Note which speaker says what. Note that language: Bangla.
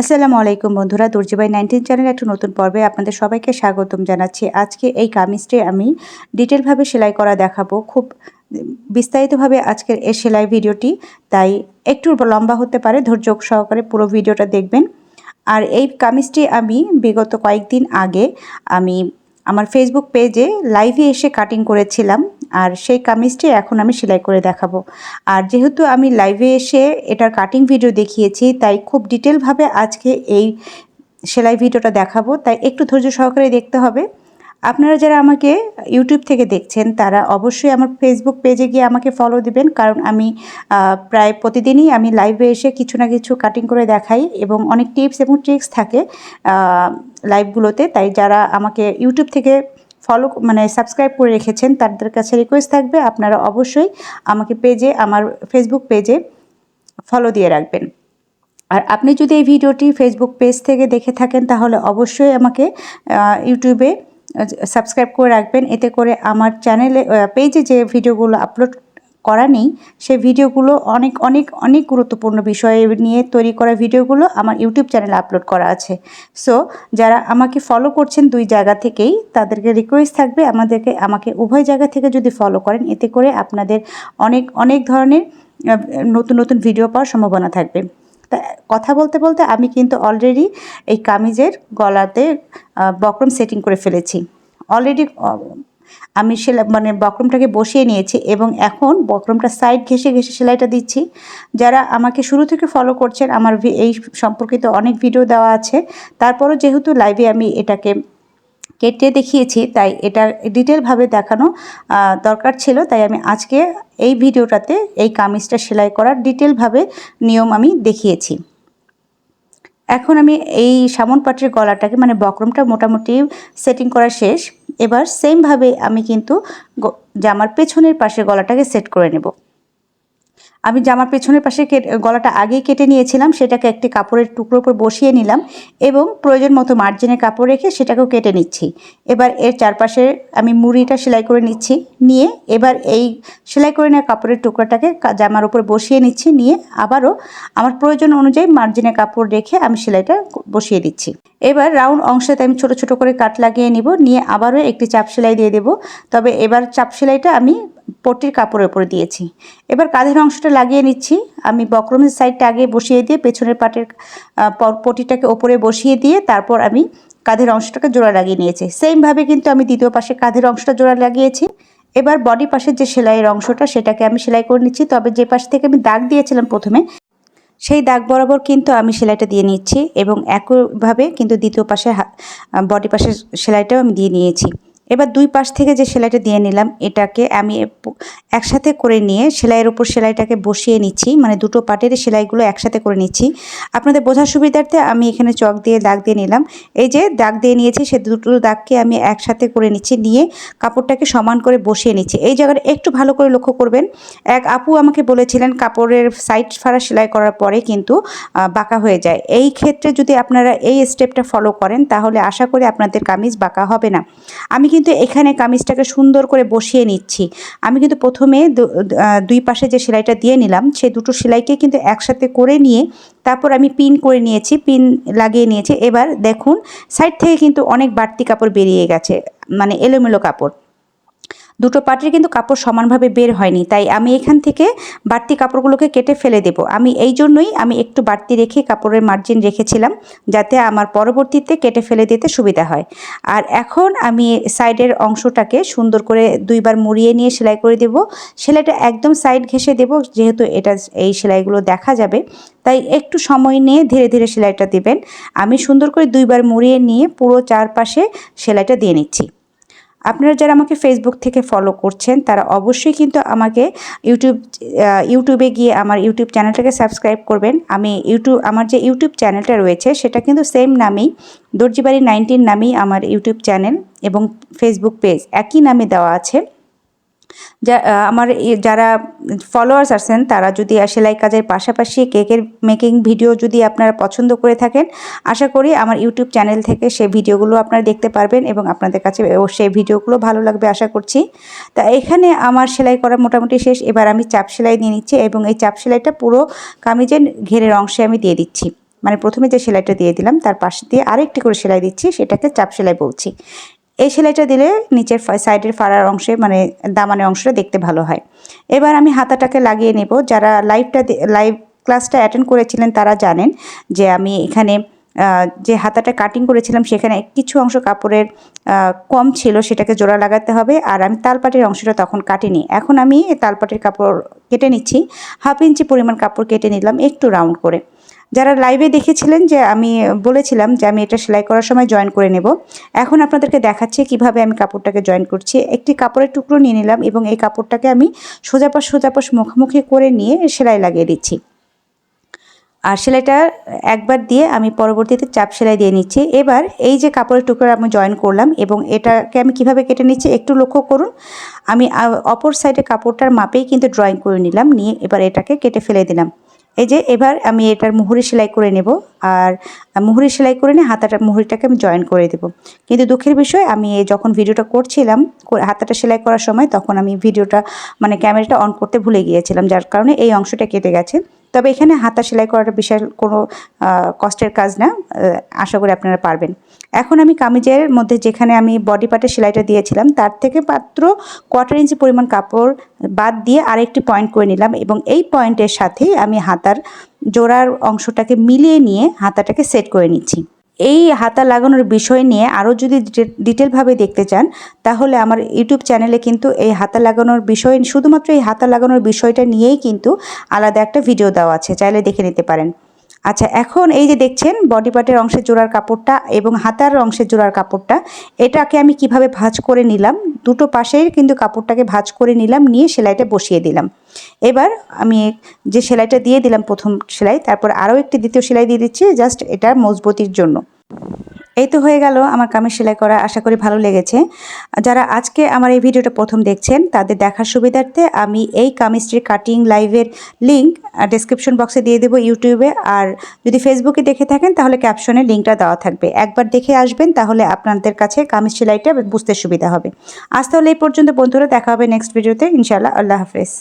Speaker 1: আসসালামু আলাইকুম বন্ধুরা দুর্জিবাই নাইনটিন চ্যানেল একটা নতুন পর্বে আপনাদের সবাইকে স্বাগতম জানাচ্ছি। আজকে এই কামিজটি আমি ডিটেলভাবে সেলাই করা দেখাবো। খুব বিস্তারিতভাবে আজকের এই সেলাই ভিডিওটি, তাই একটু লম্বা হতে পারে, ধৈর্য সহকারে পুরো ভিডিওটা দেখবেন। আর এই কামিজটি আমি বিগত কয়েকদিন আগে আমি আমার ফেসবুক পেজে লাইভে এসে কাটিং করেছিলাম, আর সেই কামিজটি এখন আমি সেলাই করে দেখাবো। আর যেহেতু আমি লাইভে এসে এটার কাটিং ভিডিও দেখিয়েছি, তাই খুব ডিটেলভাবে আজকে এই সেলাই ভিডিওটা দেখাবো, তাই একটু ধৈর্য সহকারে দেখতে হবে। আপনারা যারা আমাকে ইউটিউব থেকে দেখছেন, তারা অবশ্যই আমার ফেসবুক পেজে গিয়ে আমাকে ফলো দিবেন, কারণ আমি প্রায় প্রতিদিনই আমি লাইভে এসে কিছু না কিছু কাটিং করে দেখাই, এবং অনেক টিপস এবং ট্রিক্স থাকে লাইভগুলোতে তাই যারা আমাকে ইউটিউব থেকে ফলো মানে সাবস্ক্রাইব করে রেখেছেন, তাদের কাছে রিকোয়েস্ট থাকবে, আপনারা অবশ্যই আমাকে পেজে আমার ফেসবুক পেজে ফলো দিয়ে রাখবেন। আর আপনি যদি এই ভিডিওটি ফেসবুক পেজ থেকে দেখে থাকেন, তাহলে অবশ্যই আমাকে ইউটিউবে সাবস্ক্রাইব করে রাখবেন। এতে করে আমার চ্যানেলে পেজে যে ভিডিওগুলো আপলোড করা নেই। সেই ভিডিওগুলো অনেক অনেক অনেক গুরুত্বপূর্ণ বিষয় নিয়ে তৈরি করা ভিডিওগুলো আমার ইউটিউব চ্যানেলে আপলোড করা আছে। সো যারা আমাকে ফলো করছেন দুই জায়গা থেকেই, তাদেরকে রিকোয়েস্ট থাকবে আমাদেরকে, আমাকে উভয় জায়গা থেকে যদি ফলো করেন, এতে করে আপনাদের অনেক অনেক ধরনের নতুন নতুন ভিডিও পাওয়ার সম্ভাবনা থাকবে। তা, কথা বলতে বলতে আমি কিন্তু অলরেডি এই কামিজের গলাতে বক্রম সেটিং করে ফেলেছি। অলরেডি আমি সেলাই মানে বক্রমটাকে বসিয়ে নিয়েছি এবং এখন বক্রমটা সাইড ঘেসে ঘেসে সেলাইটা দিচ্ছি। যারা আমাকে শুরু থেকে ফলো করছেন, আমার এই সম্পর্কিত অনেক ভিডিও দেওয়া আছে। তারপরও যেহেতু লাইভে আমি এটাকে কেটে দেখিয়েছি, তাই এটা ডিটেলভাবে দেখানো দরকার ছিল। তাই আমি আজকে এই ভিডিওটাতে এই কামিজটা সেলাই করার ডিটেলভাবে নিয়ম আমি দেখিয়েছি। এখন আমি এই সামন পাটের গলাটাকে মানে বক্রমটা মোটামুটি সেটিং করা শেষ। এবার সেমভাবে আমি কিন্তু জামার পেছনের পাশে গলাটাকে সেট করে নেব। আমি জামার পেছনের পাশে গলাটা আগেই কেটে নিয়েছিলাম, সেটাকে একটি কাপড়ের টুকরো উপর বসিয়ে নিলাম এবং প্রয়োজন মতো মার্জিনে কাপড় রেখে সেটাকেও কেটে নিচ্ছি। এবার এর চারপাশে আমি মুড়িটা সেলাই করে নিচ্ছি, নিয়ে এবার এই সেলাই করে নেওয়া কাপড়ের টুকরোটাকে জামার উপর বসিয়ে নিচ্ছি, নিয়ে আবারও আমার প্রয়োজন অনুযায়ী মার্জিনে কাপড় রেখে আমি সেলাইটা বসিয়ে দিচ্ছি। এবার রাউন্ড অংশতে আমি ছোট ছোট করে কাট লাগিয়ে নিব, নিয়ে আবারও একটি চাপ সেলাই দিয়ে দেব। তবে এবার চাপ সেলাইটা আমি পট্টির কাপড়ের উপরে দিয়েছি। এবার কাঁধের অংশটা লাগিয়ে নিচ্ছি। আমি বক্রমের সাইডটা আগে বসিয়ে দিয়ে পেছনের পাটের পটিটাকে ওপরে বসিয়ে দিয়ে তারপর আমি কাঁধের অংশটাকে জোড়া লাগিয়ে নিয়েছি। সেমভাবে কিন্তু আমি দ্বিতীয় পাশে কাঁধের অংশটা জোড়া লাগিয়েছি। এবার বডি পাশের যে সেলাইয়ের অংশটা সেটাকে আমি সেলাই করে নিচ্ছি। তবে যে পাশ থেকে আমি দাগ দিয়েছিলাম প্রথমে, সেই দাগ বরাবর কিন্তু আমি সেলাইটা দিয়ে নিচ্ছি এবং একইভাবে কিন্তু দ্বিতীয় পাশে বডি পাশের সেলাইটাও আমি দিয়ে নিয়েছি। এবার দুই পাশ থেকে যে সেলাইটা দিয়ে নিলাম, এটাকে আমি একসাথে করে নিয়ে সেলাইয়ের উপর সেলাইটাকে বসিয়ে নিচ্ছি। মানে দুটো পাটের সেলাইগুলো একসাথে করে নিচ্ছি। আপনাদের বোঝার সুবিধার্থে আমি এখানে চক দিয়ে দাগ দিয়ে নিলাম। এই যে দাগ দিয়ে নিয়েছি, সে দুটো দাগকে আমি একসাথে করে নিচ্ছি, নিয়ে কাপড়টাকে সমান করে বসিয়ে নিচ্ছি। এই জায়গাটা একটু ভালো করে লক্ষ্য করবেন। এক আপু আমাকে বলেছিলেন কাপড়ের সাইড ফাড়া সেলাই করার পরে কিন্তু বাঁকা হয়ে যায়। এই ক্ষেত্রে যদি আপনারা এই স্টেপটা ফলো করেন, তাহলে আশা করি আপনাদের কামিজ বাঁকা হবে না। আমি কিন্তু এখানে কামিজটাকে সুন্দর করে বসিয়ে নিচ্ছি। আমি কিন্তু প্রথমে দুই পাশে যে সেলাইটা দিয়ে নিলাম সেই দুটো সেলাইকে কিন্তু একসাথে করে নিয়ে তারপর আমি পিন করে নিয়েছি, পিন লাগিয়ে নিয়েছি। এবার দেখুন, সাইড থেকে কিন্তু অনেক বাড়তি কাপড় বেরিয়ে গেছে মানে এলোমেলো কাপড়। দুটো পাটের কিন্তু কাপড় সমানভাবে বের হয়নি। তাই আমি এখান থেকে বাড়তি কাপড়গুলোকে কেটে ফেলে দেব। আমি এই জন্যই আমি একটু বাড়তি রেখে কাপড়ের মার্জিন রেখেছিলাম, যাতে আমার পরবর্তীতে কেটে ফেলে দিতে সুবিধা হয়। আর এখন আমি সাইডের অংশটাকে সুন্দর করে দুইবার মুড়িয়ে নিয়ে সেলাই করে দেব। সেলাইটা একদম সাইড ঘেসে দেব, যেহেতু এটা এই সেলাইগুলো দেখা যাবে। তাই একটু সময় নিয়ে ধীরে ধীরে সেলাইটা দেবেন। আমি সুন্দর করে দুইবার মুড়িয়ে নিয়ে পুরো চারপাশে সেলাইটা দিয়ে নিচ্ছি। আপনারা যারা আমাকে ফেসবুক থেকে ফলো করছেন, তারা অবশ্যই কিন্তু আমাকে ইউটিউব ইউটিউবে গিয়ে আমার ইউটিউব চ্যানেলটাকে সাবস্ক্রাইব করবেন। আমি ইউটিউব আমার যে ইউটিউব চ্যানেলটা রয়েছে, সেটা কিন্তু সেম নামেই, দর্জিবাড়ি নাইনটিন নামেই আমার ইউটিউব চ্যানেল এবং ফেসবুক পেজ একই নামে দেওয়া আছে। যা আমার যারা ফলোয়ার্স আছেন, তারা যদি সেলাই কাজের পাশাপাশি কেকের মেকিং ভিডিও যদি আপনারা পছন্দ করে থাকেন, আশা করি আমার ইউটিউব চ্যানেল থেকে সেই ভিডিওগুলো আপনারা দেখতে পারবেন এবং আপনাদের কাছে সেই ভিডিওগুলো ভালো লাগবে আশা করছি। তা এখানে আমার সেলাই করা মোটামুটি শেষ, এবার আমি চাপ সেলাই নিয়ে নিচ্ছি এবং এই চাপ সেলাইটা পুরো কামিজের ঘেরের অংশে আমি দিয়ে দিচ্ছি। মানে প্রথমে যে সেলাইটা দিয়ে দিলাম, তার পাশ দিয়ে আরেকটি করে সেলাই দিচ্ছি, সেটাকে চাপ সেলাই বলছি। এই সেলাইটা দিলে নিচের সাইডের ফাড়ার অংশে মানে দামানের অংশটা দেখতে ভালো হয়। এবার আমি হাতাটাকে লাগিয়ে নেব। যারা লাইভটা লাইভ ক্লাসটা অ্যাটেন্ড করেছিলেন তারা জানেন যে আমি এখানে যে হাতাটা কাটিং করেছিলাম সেখানে কিছু অংশ কাপড়ের কম ছিল, সেটাকে জোড়া লাগাতে হবে। আর আমি তালপাটির অংশটা তখন কাটিনি। এখন আমি তালপাটির কাপড় কেটে নিচ্ছি। হাফ ইঞ্চি পরিমাণ কাপড় কেটে নিলাম একটু রাউন্ড করে। যারা লাইভে দেখেছিলেন যে আমি বলেছিলাম যে আমি এটা সেলাই করার সময় জয়েন করে নেব, এখন আপনাদেরকে দেখাচ্ছি কীভাবে আমি কাপড়টাকে জয়েন করছি। একটি কাপড়ের টুকরো নিয়ে নিলাম এবং এই কাপড়টাকে আমি সোজাপাশ সোজাপাশ মুখোমুখি করে নিয়ে সেলাই লাগিয়ে দিচ্ছি। আর সেলাইটা একবার দিয়ে আমি পরবর্তীতে চাপ সেলাই দিয়ে নিচ্ছি। এবার এই যে কাপড়ের টুকরো আমি জয়েন করলাম এবং এটাকে আমি কীভাবে কেটে নিচ্ছি একটু লক্ষ্য করুন। আমি অপর সাইডে কাপড়টার মাপেই কিন্তু ড্রয়িং করে নিলাম, নিয়ে এবার এটাকে কেটে ফেলে দিলাম। এই যে এবার আমি এটার মুহুরি সেলাই করে নেব আর মুহুরি সেলাই করে নিয়ে হাতাটা, মুহুরিটাকে আমি জয়েন করে দেব। কিন্তু দুঃখের বিষয়, আমি যখন ভিডিওটা করছিলাম হাতাটা সেলাই করার সময়, তখন আমি ভিডিওটা মানে ক্যামেরাটা অন করতে ভুলে গিয়েছিলাম, যার কারণে এই অংশটা কেটে গেছে। তবে এখানে হাতা সেলাই করাটা বিশাল কোনো কষ্টের কাজ না আশা করি আপনারা পারবেন। এখন আমি কামিজের মধ্যে যেখানে আমি বডি পার্টের সেলাইটা দিয়েছিলাম, তার থেকে মাত্র কোয়ার্টার ইঞ্চি পরিমাণ কাপড় বাদ দিয়ে আরেকটি পয়েন্ট করে নিলাম এবং এই পয়েন্টের সাথে আমি হাতার জোড়ার অংশটাকে মিলিয়ে নিয়ে হাতাটাকে সেট করে নিচ্ছি। এই হাতা লাগানোর বিষয় নিয়ে আরও যদি ডিটেলভাবে দেখতে চান, তাহলে আমার ইউটিউব চ্যানেলে কিন্তু এই হাতা লাগানোর বিষয়, শুধুমাত্র এই হাতা লাগানোর বিষয়টা নিয়েই কিন্তু আলাদা একটা ভিডিও দেওয়া আছে। চাইলে দেখে নিতে পারেন। আচ্ছা এখন এই যে দেখছেন বডি পার্টের অংশের জোড়ার কাপড়টা এবং হাতার অংশের জোড়ার কাপড়টা, এটাকে আমি কীভাবে ভাঁজ করে নিলাম? দুটো পাশেই কিন্তু কাপড়টাকে ভাঁজ করে নিলাম, নিয়ে সেলাইটা বসিয়ে দিলাম। এবার আমি যে সেলাইটা দিয়ে দিলাম প্রথম সেলাই, তারপর আরও একটি দ্বিতীয় সেলাই দিয়ে দিচ্ছি জাস্ট এটা মজবুতির জন্য। এই তো হয়ে গেল আমার কামিজ সেলাই করা, আশা করি ভালো লেগেছে। যারা আজকে আমার এই ভিডিওটা প্রথম দেখছেন, তাদের দেখার সুবিধার্থে আমি এই কামিজটির কাটিং লাইভের লিঙ্ক ডিসক্রিপশন বক্সে দিয়ে দেবো ইউটিউবে আর যদি ফেসবুকে দেখে থাকেন, তাহলে ক্যাপশনে লিঙ্কটা দেওয়া থাকবে। একবার দেখে আসবেন, তাহলে আপনাদের কাছে কামিজ সেলাইটা বুঝতে সুবিধা হবে। আজ তাহলে এই পর্যন্ত, বন্ধুরা, দেখা হবে নেক্সট ভিডিওতে ইনশাআল্লাহ, আল্লাহ হাফেজ।